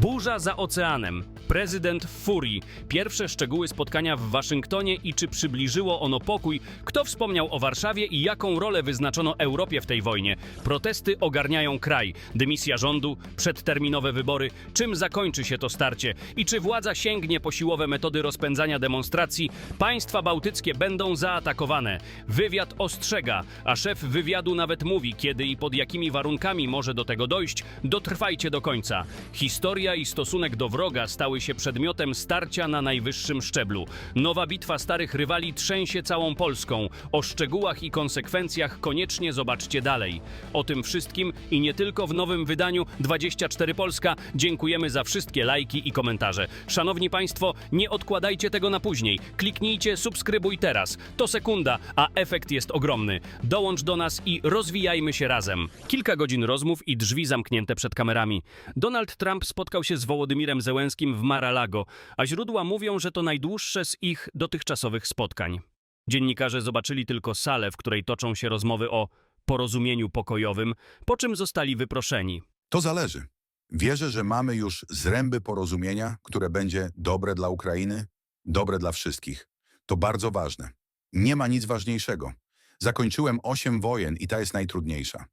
Burza za oceanem. Prezydent w furii. Pierwsze szczegóły spotkania w Waszyngtonie i czy przybliżyło ono pokój? Kto wspomniał o Warszawie i jaką rolę wyznaczono Europie w tej wojnie? Protesty ogarniają kraj. Dymisja rządu, przedterminowe wybory. Czym zakończy się to starcie? I czy władza sięgnie po siłowe metody rozpędzania demonstracji? Państwa bałtyckie będą zaatakowane. Wywiad ostrzega, a szef wywiadu nawet mówi, kiedy i pod jakimi warunkami może do tego dojść. Dotrwajcie do końca. Historia i stosunek do wroga stały się przedmiotem starcia na najwyższym szczeblu. Nowa bitwa starych rywali trzęsie całą Polską. O szczegółach i konsekwencjach koniecznie zobaczcie dalej. O tym wszystkim i nie tylko w nowym wydaniu 24 Polska. Dziękujemy za wszystkie lajki i komentarze. Szanowni Państwo, nie odkładajcie tego na później. Kliknijcie subskrybuj teraz. To sekunda, a efekt jest ogromny. Dołącz do nas i rozwijajmy się razem. Kilka godzin rozmów i drzwi zamknięte przed kamerami. Donald Trump spotkał się z Wołodymirem Zełenskim w Mar-a-Lago, a źródła mówią, że to najdłuższe z ich dotychczasowych spotkań. Dziennikarze zobaczyli tylko salę, w której toczą się rozmowy o porozumieniu pokojowym, po czym zostali wyproszeni. To zależy. Wierzę, że mamy już zręby porozumienia, które będzie dobre dla Ukrainy, dobre dla wszystkich. To bardzo ważne. Nie ma nic ważniejszego. Zakończyłem osiem wojen i ta jest najtrudniejsza.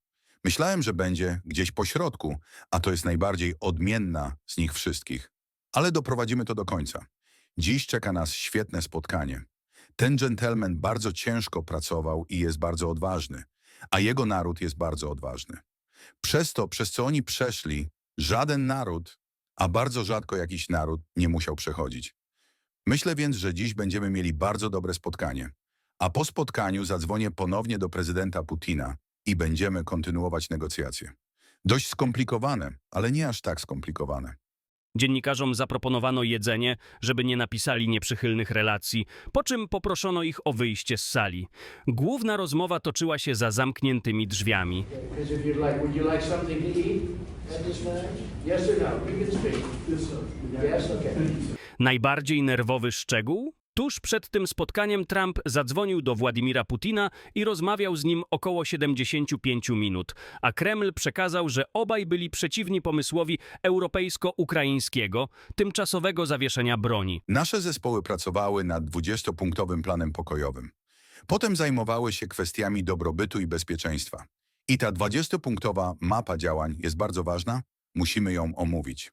Myślałem, że będzie gdzieś po środku, a to jest najbardziej odmienna z nich wszystkich. Ale doprowadzimy to do końca. Dziś czeka nas świetne spotkanie. Ten dżentelmen bardzo ciężko pracował i jest bardzo odważny, a jego naród jest bardzo odważny. Przez to, przez co oni przeszli, żaden naród, a bardzo rzadko jakiś naród nie musiał przechodzić. Myślę więc, że dziś będziemy mieli bardzo dobre spotkanie. A po spotkaniu zadzwonię ponownie do prezydenta Putina i będziemy kontynuować negocjacje. Dość skomplikowane, ale nie aż tak skomplikowane. Dziennikarzom zaproponowano jedzenie, żeby nie napisali nieprzychylnych relacji, po czym poproszono ich o wyjście z sali. Główna rozmowa toczyła się za zamkniętymi drzwiami. No? Najbardziej nerwowy szczegół? Tuż przed tym spotkaniem Trump zadzwonił do Władimira Putina i rozmawiał z nim około 75 minut, a Kreml przekazał, że obaj byli przeciwni pomysłowi europejsko-ukraińskiego, tymczasowego zawieszenia broni. Nasze zespoły pracowały nad 20-punktowym planem pokojowym. Potem zajmowały się kwestiami dobrobytu i bezpieczeństwa. I ta 20-punktowa mapa działań jest bardzo ważna, musimy ją omówić.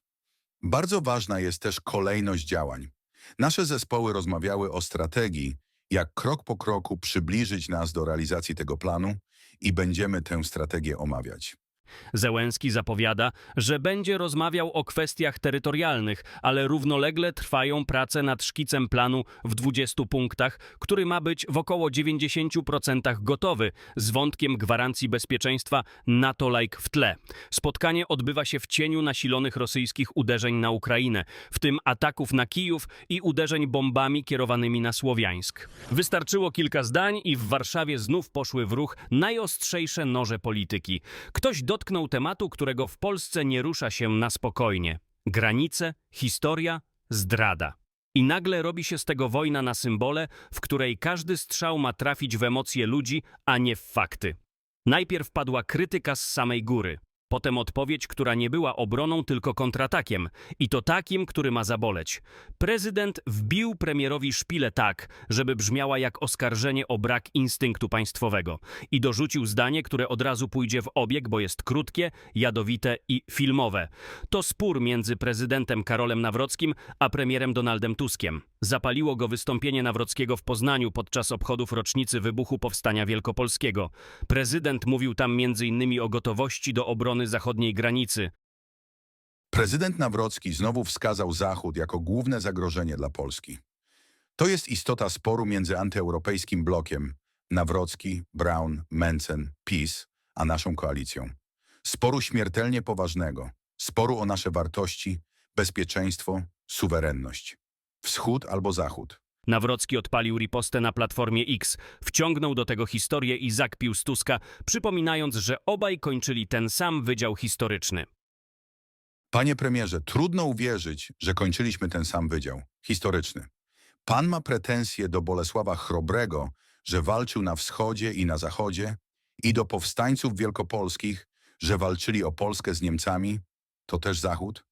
Bardzo ważna jest też kolejność działań. Nasze zespoły rozmawiały o strategii, jak krok po kroku przybliżyć nas do realizacji tego planu i będziemy tę strategię omawiać. Zełenski zapowiada, że będzie rozmawiał o kwestiach terytorialnych, ale równolegle trwają prace nad szkicem planu w 20 punktach, który ma być w około 90% gotowy, z wątkiem gwarancji bezpieczeństwa NATO-like w tle. Spotkanie odbywa się w cieniu nasilonych rosyjskich uderzeń na Ukrainę, w tym ataków na Kijów i uderzeń bombami kierowanymi na Słowiańsk. Wystarczyło kilka zdań i w Warszawie znów poszły w ruch najostrzejsze noże polityki. Ktoś dotknął tematu, którego w Polsce nie rusza się na spokojnie. Granice, historia, zdrada. I nagle robi się z tego wojna na symbole, w której każdy strzał ma trafić w emocje ludzi, a nie w fakty. Najpierw padła krytyka z samej góry, potem odpowiedź, która nie była obroną, tylko kontratakiem. I to takim, który ma zaboleć. Prezydent wbił premierowi szpilę tak, żeby brzmiała jak oskarżenie o brak instynktu państwowego. I dorzucił zdanie, które od razu pójdzie w obieg, bo jest krótkie, jadowite i filmowe. To spór między prezydentem Karolem Nawrockim a premierem Donaldem Tuskiem. Zapaliło go wystąpienie Nawrockiego w Poznaniu podczas obchodów rocznicy wybuchu Powstania Wielkopolskiego. Prezydent mówił tam m.in. o gotowości do obrony zachodniej granicy. Prezydent Nawrocki znowu wskazał Zachód jako główne zagrożenie dla Polski. To jest istota sporu między antyeuropejskim blokiem Nawrocki, Brown, Mencen, PiS, a naszą koalicją. Sporu śmiertelnie poważnego, sporu o nasze wartości, bezpieczeństwo, suwerenność. Wschód albo Zachód. Nawrocki odpalił ripostę na Platformie X, wciągnął do tego historię i zakpił z Tuska, przypominając, że obaj kończyli ten sam wydział historyczny. Panie premierze, trudno uwierzyć, że kończyliśmy ten sam wydział historyczny. Pan ma pretensje do Bolesława Chrobrego, że walczył na wschodzie i na zachodzie, i do powstańców wielkopolskich, że walczyli o Polskę z Niemcami. To też Zachód?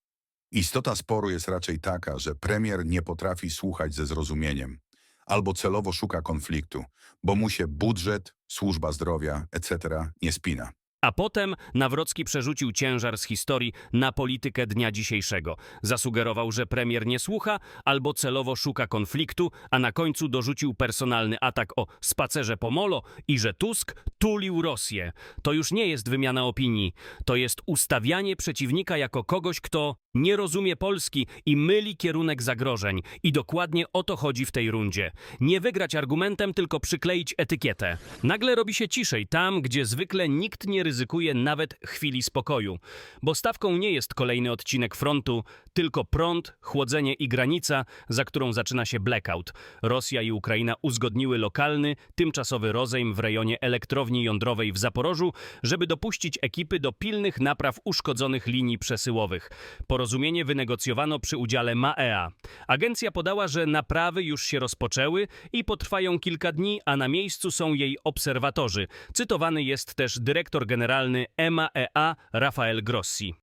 Istota sporu jest raczej taka, że premier nie potrafi słuchać ze zrozumieniem albo celowo szuka konfliktu, bo mu się budżet, służba zdrowia, etc. nie spina. A potem Nawrocki przerzucił ciężar z historii na politykę dnia dzisiejszego. Zasugerował, że premier nie słucha albo celowo szuka konfliktu, a na końcu dorzucił personalny atak o spacerze po molo i że Tusk tulił Rosję. To już nie jest wymiana opinii, to jest ustawianie przeciwnika jako kogoś, kto nie rozumie Polski i myli kierunek zagrożeń. I dokładnie o to chodzi w tej rundzie. Nie wygrać argumentem, tylko przykleić etykietę. Nagle robi się ciszej tam, gdzie zwykle nikt nie ryzykuje nawet chwili spokoju. Bo stawką nie jest kolejny odcinek frontu, tylko prąd, chłodzenie i granica, za którą zaczyna się blackout. Rosja i Ukraina uzgodniły lokalny, tymczasowy rozejm w rejonie elektrowni jądrowej w Zaporożu, żeby dopuścić ekipy do pilnych napraw uszkodzonych linii przesyłowych. Porozumienie wynegocjowano przy udziale MAEA. Agencja podała, że naprawy już się rozpoczęły i potrwają kilka dni, a na miejscu są jej obserwatorzy. Cytowany jest też dyrektor generalny MAEA Rafael Grossi.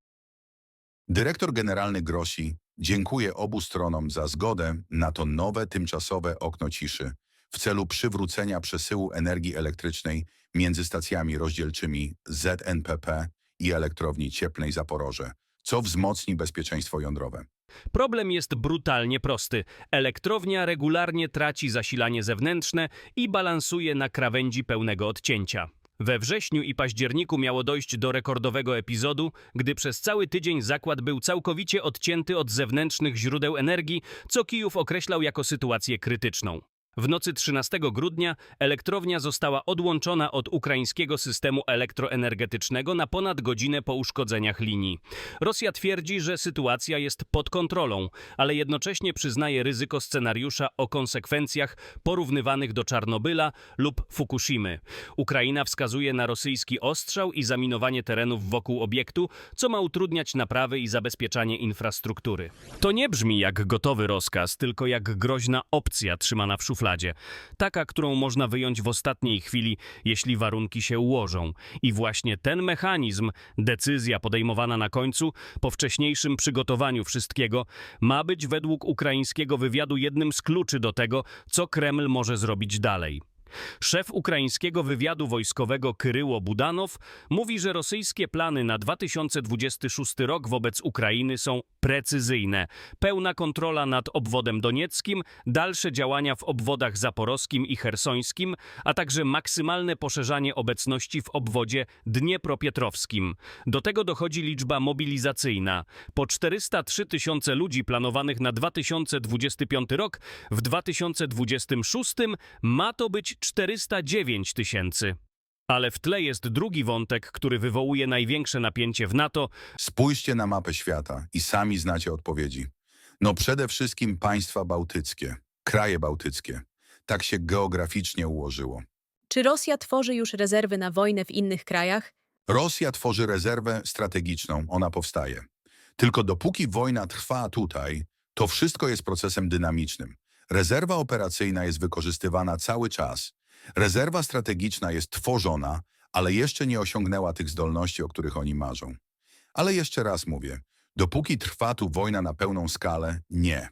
Dyrektor generalny Grossi dziękuję obu stronom za zgodę na to nowe tymczasowe okno ciszy w celu przywrócenia przesyłu energii elektrycznej między stacjami rozdzielczymi ZNPP i elektrowni cieplnej Zaporoże, co wzmocni bezpieczeństwo jądrowe. Problem jest brutalnie prosty. Elektrownia regularnie traci zasilanie zewnętrzne i balansuje na krawędzi pełnego odcięcia. We wrześniu i październiku miało dojść do rekordowego epizodu, gdy przez cały tydzień zakład był całkowicie odcięty od zewnętrznych źródeł energii, co Kijów określał jako sytuację krytyczną. W nocy 13 grudnia elektrownia została odłączona od ukraińskiego systemu elektroenergetycznego na ponad godzinę po uszkodzeniach linii. Rosja twierdzi, że sytuacja jest pod kontrolą, ale jednocześnie przyznaje ryzyko scenariusza o konsekwencjach porównywanych do Czarnobyla lub Fukushimy. Ukraina wskazuje na rosyjski ostrzał i zaminowanie terenów wokół obiektu, co ma utrudniać naprawy i zabezpieczanie infrastruktury. To nie brzmi jak gotowy rozkaz, tylko jak groźna opcja trzymana w szufladzie. Taka, którą można wyjąć w ostatniej chwili, jeśli warunki się ułożą. I właśnie ten mechanizm, decyzja podejmowana na końcu, po wcześniejszym przygotowaniu wszystkiego, ma być według ukraińskiego wywiadu jednym z kluczy do tego, co Kreml może zrobić dalej. Szef ukraińskiego wywiadu wojskowego Kryło Budanow mówi, że rosyjskie plany na 2026 rok wobec Ukrainy są precyzyjne. Pełna kontrola nad obwodem donieckim, dalsze działania w obwodach zaporowskim i chersońskim, a także maksymalne poszerzanie obecności w obwodzie dniepropietrowskim. Do tego dochodzi liczba mobilizacyjna. Po 403 tysiące ludzi planowanych na 2025 rok, w 2026 ma to być 409 tysięcy. Ale w tle jest drugi wątek, który wywołuje największe napięcie w NATO. Spójrzcie na mapę świata i sami znacie odpowiedzi. No przede wszystkim państwa bałtyckie, kraje bałtyckie. Tak się geograficznie ułożyło. Czy Rosja tworzy już rezerwy na wojnę w innych krajach? Rosja tworzy rezerwę strategiczną, ona powstaje. Tylko dopóki wojna trwa tutaj, to wszystko jest procesem dynamicznym. Rezerwa operacyjna jest wykorzystywana cały czas. Rezerwa strategiczna jest tworzona, ale jeszcze nie osiągnęła tych zdolności, o których oni marzą. Ale jeszcze raz mówię, dopóki trwa tu wojna na pełną skalę, nie.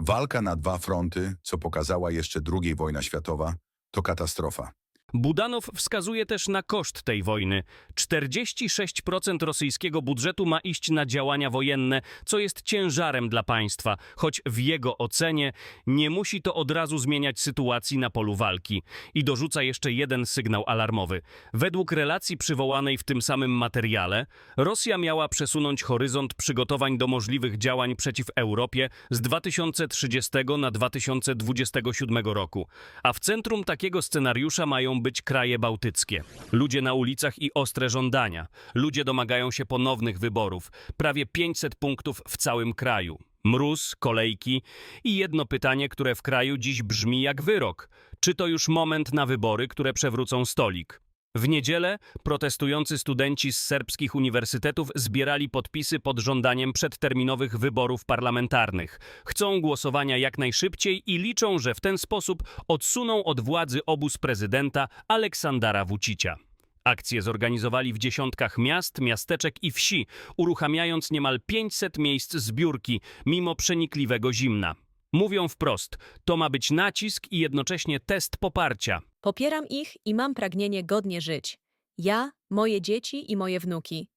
Walka na dwa fronty, co pokazała jeszcze II wojna światowa, to katastrofa. Budanow wskazuje też na koszt tej wojny. 46% rosyjskiego budżetu ma iść na działania wojenne, co jest ciężarem dla państwa, choć w jego ocenie nie musi to od razu zmieniać sytuacji na polu walki. I dorzuca jeszcze jeden sygnał alarmowy. Według relacji przywołanej w tym samym materiale, Rosja miała przesunąć horyzont przygotowań do możliwych działań przeciw Europie z 2030 na 2027 roku. A w centrum takiego scenariusza mają być kraje bałtyckie. Ludzie na ulicach i ostre żądania. Ludzie domagają się ponownych wyborów. Prawie 500 punktów w całym kraju. Mróz, kolejki i jedno pytanie, które w kraju dziś brzmi jak wyrok. Czy to już moment na wybory, które przewrócą stolik? W niedzielę protestujący studenci z serbskich uniwersytetów zbierali podpisy pod żądaniem przedterminowych wyborów parlamentarnych. Chcą głosowania jak najszybciej i liczą, że w ten sposób odsuną od władzy obóz prezydenta Aleksandara Vucicia. Akcje zorganizowali w dziesiątkach miast, miasteczek i wsi, uruchamiając niemal 500 miejsc zbiórki, mimo przenikliwego zimna. Mówią wprost, to ma być nacisk i jednocześnie test poparcia. Popieram ich i mam pragnienie godnie żyć. Ja, moje dzieci i moje wnuki.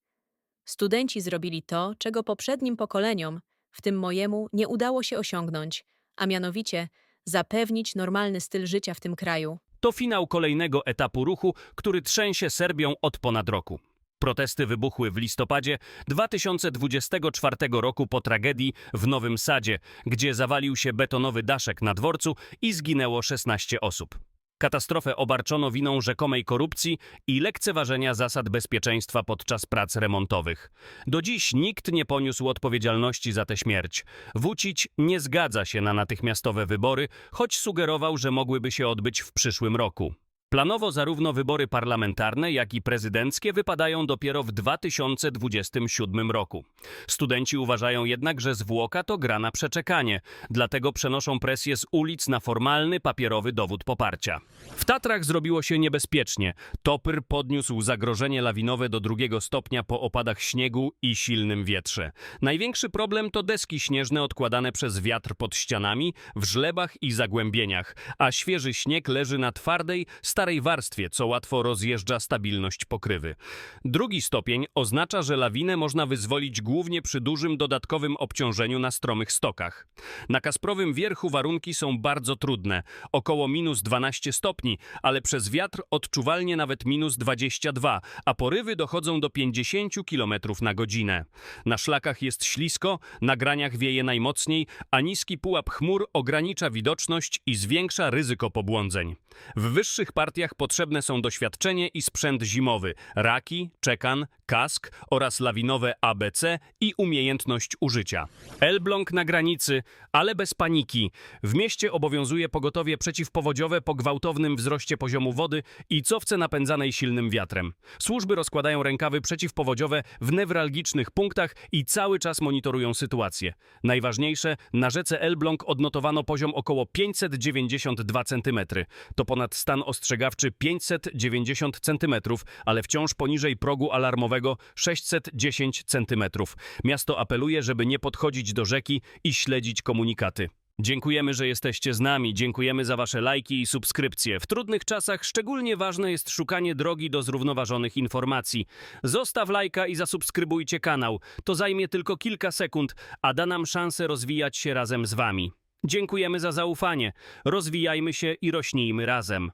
Studenci zrobili to, czego poprzednim pokoleniom, w tym mojemu, nie udało się osiągnąć, a mianowicie zapewnić normalny styl życia w tym kraju. To finał kolejnego etapu ruchu, który trzęsie Serbią od ponad roku. Protesty wybuchły w listopadzie 2024 roku po tragedii w Nowym Sadzie, gdzie zawalił się betonowy daszek na dworcu i zginęło 16 osób. Katastrofę obarczono winą rzekomej korupcji i lekceważenia zasad bezpieczeństwa podczas prac remontowych. Do dziś nikt nie poniósł odpowiedzialności za tę śmierć. Vucic nie zgadza się na natychmiastowe wybory, choć sugerował, że mogłyby się odbyć w przyszłym roku. Planowo zarówno wybory parlamentarne, jak i prezydenckie wypadają dopiero w 2027 roku. Studenci uważają jednak, że zwłoka to gra na przeczekanie, dlatego przenoszą presję z ulic na formalny, papierowy dowód poparcia. W Tatrach zrobiło się niebezpiecznie. Topyr podniósł zagrożenie lawinowe do drugiego stopnia po opadach śniegu i silnym wietrze. Największy problem to deski śnieżne odkładane przez wiatr pod ścianami, w żlebach i zagłębieniach, a świeży śnieg leży na twardej, starej warstwie, co łatwo rozjeżdża stabilność pokrywy. Drugi stopień oznacza, że lawinę można wyzwolić głównie przy dużym dodatkowym obciążeniu na stromych stokach. Na Kasprowym Wierchu warunki są bardzo trudne, około minus 12 stopni, ale przez wiatr odczuwalnie nawet minus 22, a porywy dochodzą do 50 km na godzinę. Na szlakach jest ślisko, na graniach wieje najmocniej, a niski pułap chmur ogranicza widoczność i zwiększa ryzyko pobłądzeń. W wyższych partiach potrzebne są doświadczenie i sprzęt zimowy, raki, czekan, kask oraz lawinowe ABC i umiejętność użycia. Elbląg na granicy, ale bez paniki. W mieście obowiązuje pogotowie przeciwpowodziowe po gwałtownym wzroście poziomu wody i cofce napędzanej silnym wiatrem. Służby rozkładają rękawy przeciwpowodziowe w newralgicznych punktach i cały czas monitorują sytuację. Najważniejsze, na rzece Elbląg odnotowano poziom około 592 cm. To ponad stan ostrzegawczy 590 cm, ale wciąż poniżej progu alarmowego 610 cm. Miasto apeluje, żeby nie podchodzić do rzeki i śledzić komunikaty. Dziękujemy, że jesteście z nami, dziękujemy za wasze lajki i subskrypcje. W trudnych czasach szczególnie ważne jest szukanie drogi do zrównoważonych informacji. Zostaw lajka i zasubskrybujcie kanał. To zajmie tylko kilka sekund, a da nam szansę rozwijać się razem z wami. Dziękujemy za zaufanie. Rozwijajmy się i rośnijmy razem.